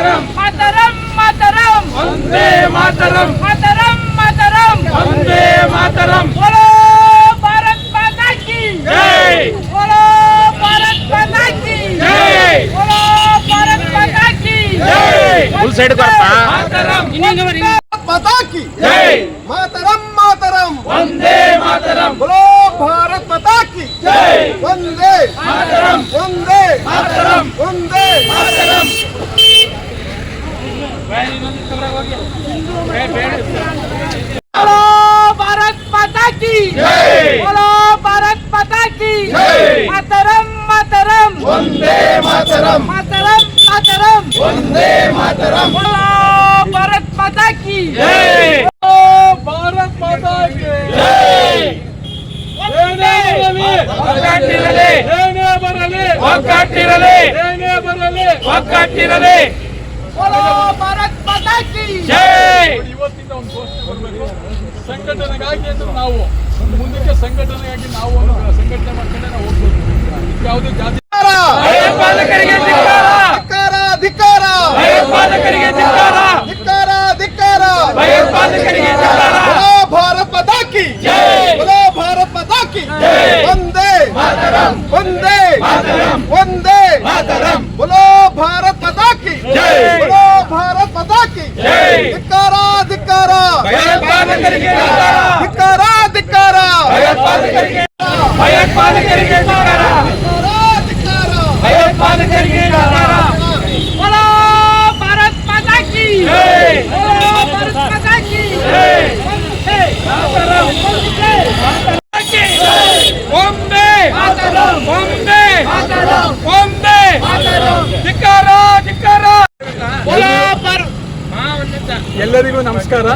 మాతరం. మాతరం మాతరం. వందే మాతరం. మాతరం మాతరం. వందే మాతరం. బోలో భారత్ మాతా కీ జై. బోలో భారత్ మాతా కీ జై. బోలో భారత్ మాతా కీ జై ఫుల్ సైడ్ కొడతా. మాతరం. ఇన్ని ಬರಲಿ. ಒಗ್ಗಟ್ಟಿರಲಿ ಸಂಘಟನೆಗಾಗಿ ಅಂದ್ರೆ ನಾವು. ಮುಂದಕ್ಕೆ ಸಂಘಟನೆಗಾಗಿ ನಾವು ಸಂಘಟನೆ ಮಾಡ್ಕೊಂಡೆ ನಾವು ಹೋಗ್ಬೋದು. ಯಾವುದೇ ಜಾತಿ ಭಯೋತ್ಪಾದಕರಿಗೆ ಭಯೋತ್ಪಾದಕರಿಗೆ ಒಂದೇ. ಒಂದೇ. ಒಂದೇ. मातरम बोलो भारत माता की। बोलो भारत माता की। धिकारा धिकारा धिकारा धिकारा भयत पान करेंगे धिकारा धिकारा भयत पान करेंगे ಎಲ್ಲರಿಗೂ ನಮಸ್ಕಾರ.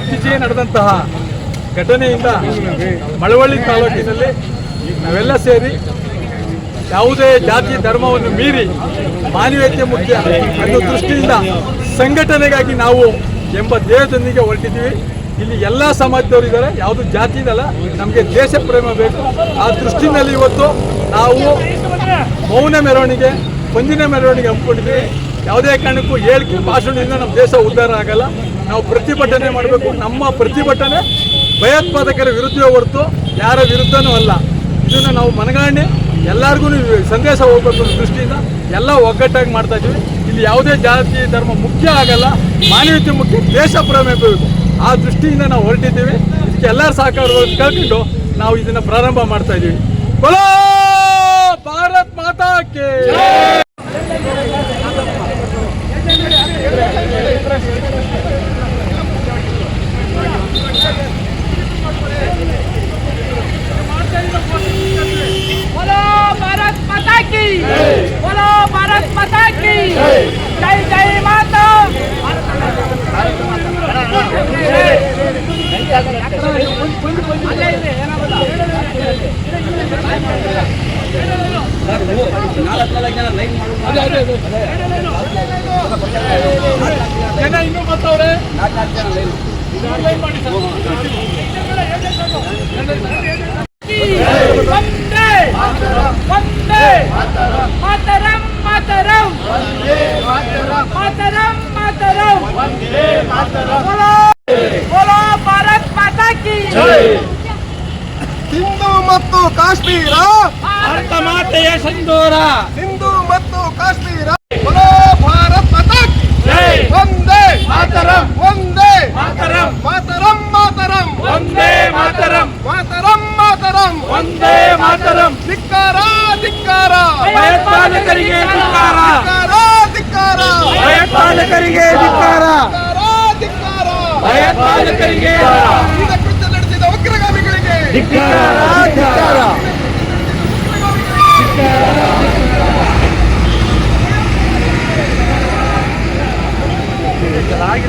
ಇತ್ತೀಚೆಗೆ ನಡೆದಂತಹ ಘಟನೆಯಿಂದ ಮಳವಳ್ಳಿ ತಾಲೂಕಿನಲ್ಲಿ ನಾವೆಲ್ಲ ಸೇರಿ ಯಾವುದೇ ಜಾತಿ ಧರ್ಮವನ್ನು ಮೀರಿ ಮಾನವೀಯತೆ ಮುಖ್ಯ ಅನ್ನೋ ದೃಷ್ಟಿಯಿಂದ ಸಂಘಟನೆಗಾಗಿ ನಾವು ಎಂಬ ದೇಹದೊಂದಿಗೆ ಹೊರಟಿದ್ದೀವಿ. ಇಲ್ಲಿ ಎಲ್ಲ ಸಮಾಜದವರು ಇದ್ದಾರೆ. ಯಾವುದು ಜಾತಿ ಇದಲ್ಲ ನಮಗೆ ದೇಶ ಪ್ರೇಮ ಬೇಕು. ಆ ದೃಷ್ಟಿನಲ್ಲಿ ಇವತ್ತು ನಾವು ಮೌನ ಮೆರವಣಿಗೆ ಪಂಜಿನ ಮೆರವಣಿಗೆ ಹಮ್ಮಿಕೊಂಡಿದ್ದೀವಿ. ಯಾವುದೇ ಕಾರಣಕ್ಕೂ ಹೇಳಿಕೆ ಭಾಷಣದಿಂದ ನಮ್ಮ ದೇಶ ಉದ್ಧಾರ ಆಗಲ್ಲ. ನಾವು ಪ್ರತಿಭಟನೆ ಮಾಡಬೇಕು. ನಮ್ಮ ಪ್ರತಿಭಟನೆ ಭಯೋತ್ಪಾದಕರ ವಿರುದ್ಧವೇ ಹೊರತು ಯಾರ ವಿರುದ್ಧನೂ ಅಲ್ಲ. ಇದನ್ನು ನಾವು ಮನಗಾಣಿ, ಎಲ್ಲರಿಗೂ ಸಂದೇಶ ಹೋಗಬೇಕು ಅನ್ನೋ ದೃಷ್ಟಿಯಿಂದ ಎಲ್ಲ ಒಗ್ಗಟ್ಟಾಗಿ ಮಾಡ್ತಾ ಇದ್ದೀವಿ. ಇಲ್ಲಿ ಯಾವುದೇ ಜಾತಿ, ಧರ್ಮ ಮುಖ್ಯ ಆಗಲ್ಲ. ಮಾನವೀಯತೆ ಮುಖ್ಯ, ದೇಶ ಪ್ರೇಮ ಬೇಕು ಆ ದೃಷ್ಟಿಯಿಂದ ನಾವು ಹೊರಟಿದ್ದೀವಿ. ಇದಕ್ಕೆ ಎಲ್ಲರ ಸಹಕಾರವನ್ನು ಕೇಳ್ಕೊಂಡು ನಾವು ಇದನ್ನು ಪ್ರಾರಂಭ ಮಾಡ್ತಾ ಇದ್ದೀವಿ. ಭಾರತ್ ಮಾತಾ ಮಾತರಂ ಮಾತರಂ ಮಾತರಂ ಮಾತರಂ ಭಾರತ್ ಮಾತಾ ಹಿಂದೂ ಮತ್ತು ಕಾಶ್ಮೀರ ಜಯ ಸಿಂಧೂರ. ಸಿಂಧು ಮತ್ತು ಕಾಶ್ಮೀರ. ಭಾರತ್ ಒಂದೇ ಮಾತರಂ. ಒಂದೇ ಮಾತರಂ. ಮಾತರಂ ಮಾತರಂ. ಒಂದೇ ಮಾತರಂ. ಮಾತರಂ ಮಾತರಂ. ಒಂದೇ ಮಾತರಂ. ಧಿಕ್ಕಾರ ಧಿಕ್ಕಾರ. ಭಯೋತ್ಪಾದಕರಿಗೆ ಧಿಕ್ಕಾರ. ಧಿಕ್ಕಾರ ಭಯೋತ್ಪಾದಕರಿಗೆ ಧಿಕ್ಕಾರ. ಭಯೋತ್ಪಾದಕರಿಗೆ ನಡೆಸಿದ ಉಗ್ರಗಾಮಿಗಳಿಗೆ. ಧಿಕ್ಕಾರ. ಗಾಡಿ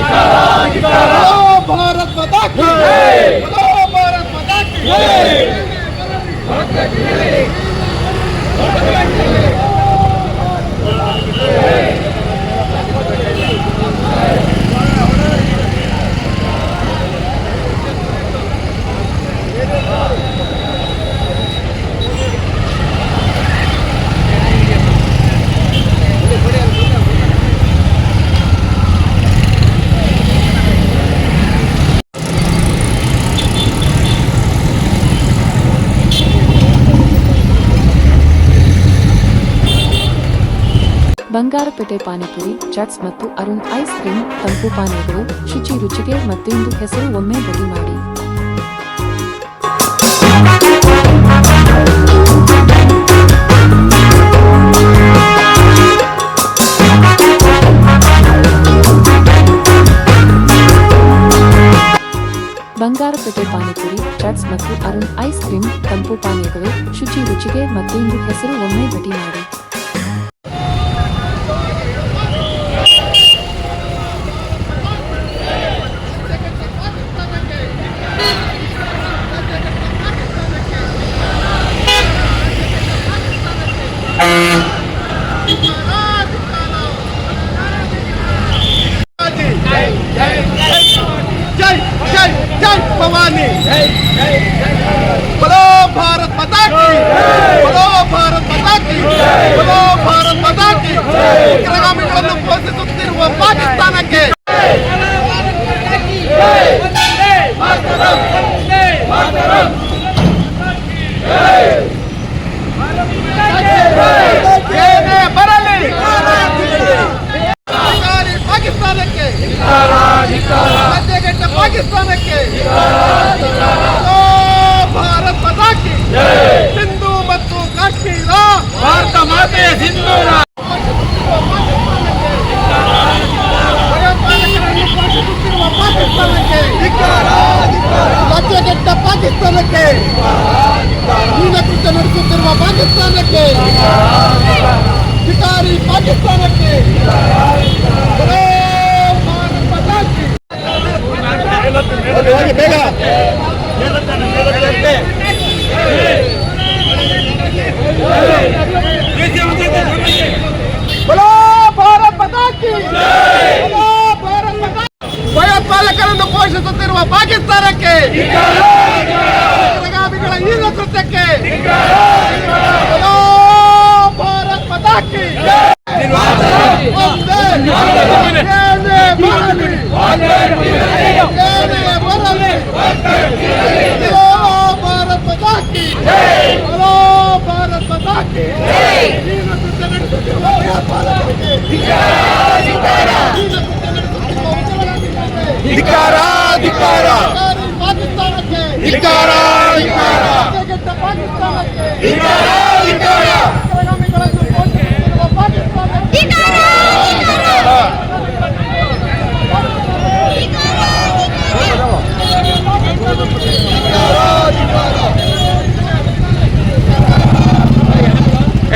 Oh, Hey! Hey! Hey! Hey! Hey! Hey! Hey! Hey! Hey! Hey! Hey! Hey! Hey! Bangarpet panipuri, ಚಟ್ಸ್ ಮತ್ತು ಅರುಣ್ ಐಸ್ ಕ್ರೀಮ್, ತಂಪು ಪಾನೀಯಗಳು, ಶುಚಿ ರುಚಿಗೆ ಮತ್ತೊಂದು ಹೆಸರು ಒಮ್ಮೆ ಬದಿ ಮಾಡಿ. ಬಂಗಾರಪೇಟೆ ಪಾನಿಪುರಿ, ಚಟ್ಸ್ ಮತ್ತು ಅರುಣ್ ಐಸ್ ಕ್ರೀಮ್, ತಂಪು ಪಾನೀಯಗಳು, ಶುಚಿ ರುಚಿಗೆ ಮತ್ತೊಂದು ಹೆಸರು ಒಮ್ಮೆ ಭೇಟಿ ಮಾಡಿ. ಧಿಕಾರ ಧಿಕಾರ.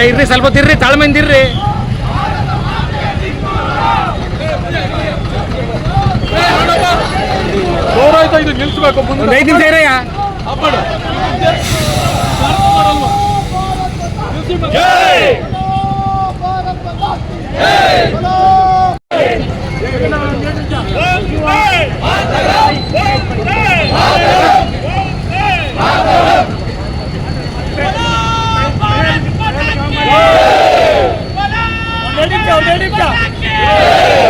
ಇರ್ರಿ ಸ್ವಲ್ಪ ಹೊತ್ತು ಇರ್ರಿ ತಾಳ್ಮೆಯಿಂದ ಇರ್ರಿ ಗೌರವ ಇದು ನಿಲ್ಲಿಸಬೇಕು ಒಂದು ಮುಂದೆ ಐದು ನಿಮಿಷ ಇರಯ್ಯ ಅಪ್ಪಡು. ಭಾರತ್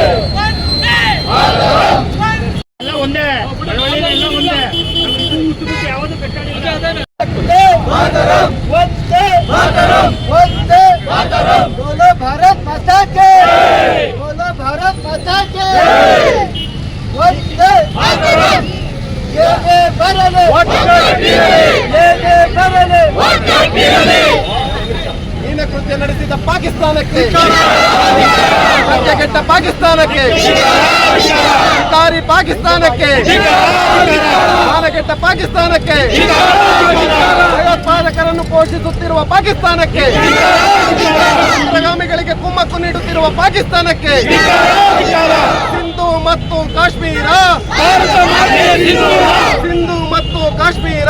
ಪಾಕಿಸ್ತಾನಕ್ಕೆ ಕೆಟ್ಟ ಪಾಕಿಸ್ತಾನಕ್ಕೆ ಅಧಿಕಾರಿ ಪಾಕಿಸ್ತಾನಕ್ಕೆ ಮಾನಗೆಟ್ಟ ಪಾಕಿಸ್ತಾನಕ್ಕೆ ಭಯೋತ್ಪಾದಕರನ್ನು ಪೋಷಿಸುತ್ತಿರುವ ಪಾಕಿಸ್ತಾನಕ್ಕೆ ಉಗ್ರಗಾಮಿಗಳಿಗೆ ಕುಮ್ಮಕ್ಕು ನೀಡುತ್ತಿರುವ ಪಾಕಿಸ್ತಾನಕ್ಕೆ ಸಿಂಧು ಮತ್ತು ಕಾಶ್ಮೀರ ಸಿಂಧು ಮತ್ತು ಕಾಶ್ಮೀರ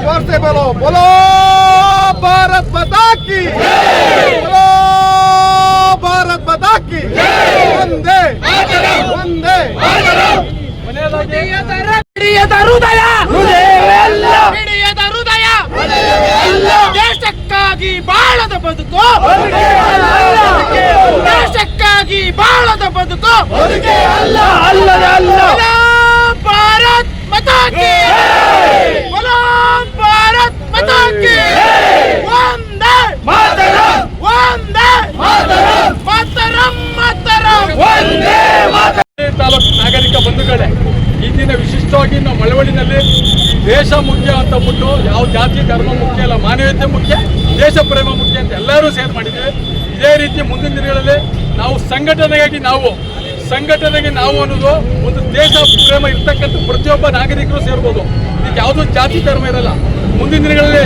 जोर से बोलो बोलो ಭಾರತ್ ಮಾತಾ ಕಿ ಭಾರತ್ ಮಾತಾ ಕಿ ಒಂದೇ ಒಂದೇ ಹೃದಯ! ಹೃದಯ! ದೇಶಕ್ಕಾಗಿ ಬಾಳದ ಬದುಕು! ದೇಶಕ್ಕಾಗಿ ಬಾಳದ ಬದುಕು ಅಲ್ಲ! ಅಲ್ಲದ ಮಳವಳ್ಳಿನಲ್ಲಿ ದೇಶ ಮುಖ್ಯ ಅಂತ ಬಿಟ್ಟು ಯಾವ ಜಾತಿ, ಧರ್ಮ ಮುಖ್ಯ ಇಲ್ಲ, ಮಾನವೀಯತೆ ಮುಖ್ಯ, ದೇಶ ಪ್ರೇಮ ಮುಖ್ಯ ಅಂತ ಎಲ್ಲರೂ ಸೇರ್ ಮಾಡಿದ್ದೀವಿ ಇದೇ ರೀತಿ ಮುಂದಿನ ದಿನಗಳಲ್ಲಿ ನಾವು ಸಂಘಟನೆಗಾಗಿ ನಾವು, ಸಂಘಟನೆಗೆ ನಾವು ಅನ್ನೋದು ಒಂದು ದೇಶ ಪ್ರೇಮ ಇರ್ತಕ್ಕಂಥ ಪ್ರತಿಯೊಬ್ಬ ನಾಗರಿಕರು ಸೇರ್ಬೋದು. ಇದಕ್ಕೆ ಯಾವುದೋ ಜಾತಿ, ಧರ್ಮ ಇರಲ್ಲ. ಮುಂದಿನ ದಿನಗಳಲ್ಲಿ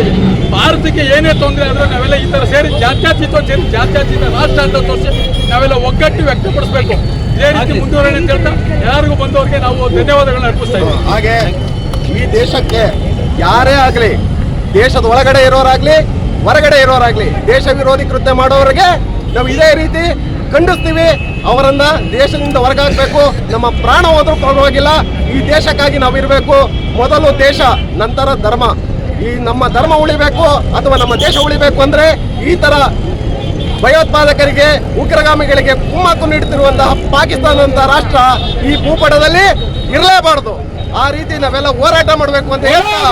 ಭಾರತಕ್ಕೆ ಏನೇ ತೊಂದರೆ ಆದರೂ ನಾವೆಲ್ಲ ಈ ಥರ ಸೇರಿ ಜಾತ್ಯಾತೀತ ಸೇರಿ ಜಾತ್ಯಾತೀತ ರಾಷ್ಟ್ರ ಅಂತ ತೋರಿಸಿ ನಾವೆಲ್ಲ ಒಗ್ಗಟ್ಟು ವ್ಯಕ್ತಪಡಿಸಬೇಕು. ಇದೇ ರೀತಿ ಮುಂದುವರಣೆ ಅಂತ ಹೇಳ್ತಾ ಯಾರಿಗೂ ಬಂದವರಿಗೆ ನಾವು ಧನ್ಯವಾದಗಳನ್ನ ಅರ್ಪಿಸ್ತಾ ಇದ್ದೀವಿ. ಹಾಗೆ ಈ ದೇಶಕ್ಕೆ ಯಾರೇ ಆಗಲಿ ದೇಶದ ಒಳಗಡೆ ಇರೋರಾಗಲಿ ಹೊರಗಡೆ ಇರೋರಾಗಲಿ ದೇಶ ವಿರೋಧಿ ಕೃತ್ಯ ಮಾಡೋರಿಗೆ ನಾವು ಇದೇ ರೀತಿ ಖಂಡಿಸ್ತೀವಿ. ಅವರನ್ನ ದೇಶದಿಂದ ಹೊರಗಾಗಬೇಕು ನಮ್ಮ ಪ್ರಾಣ ಹೋದ್ರೂ ಪರವಾಗಿಲ್ಲ. ಈ ದೇಶಕ್ಕಾಗಿ ನಾವು ಇರಬೇಕು ಮೊದಲು ದೇಶ ನಂತರ ಧರ್ಮ. ಈ ನಮ್ಮ ಧರ್ಮ ಉಳಿಬೇಕು ಅಥವಾ ನಮ್ಮ ದೇಶ ಉಳಿಬೇಕು ಅಂದ್ರೆ ಈ ಥರ ಭಯೋತ್ಪಾದಕರಿಗೆ ಉಗ್ರಗಾಮಿಗಳಿಗೆ ಕುಮ್ಮಕ್ಕು ನೀಡುತ್ತಿರುವಂತಹ ಪಾಕಿಸ್ತಾನ ರಾಷ್ಟ್ರ ಈ ಭೂಪಟದಲ್ಲಿ ಇರಲೇಬಾರದು ಆ ರೀತಿ ನಾವೆಲ್ಲ ಹೋರಾಟ ಮಾಡಬೇಕು ಅಂತ ಹೇಳ್ತಾ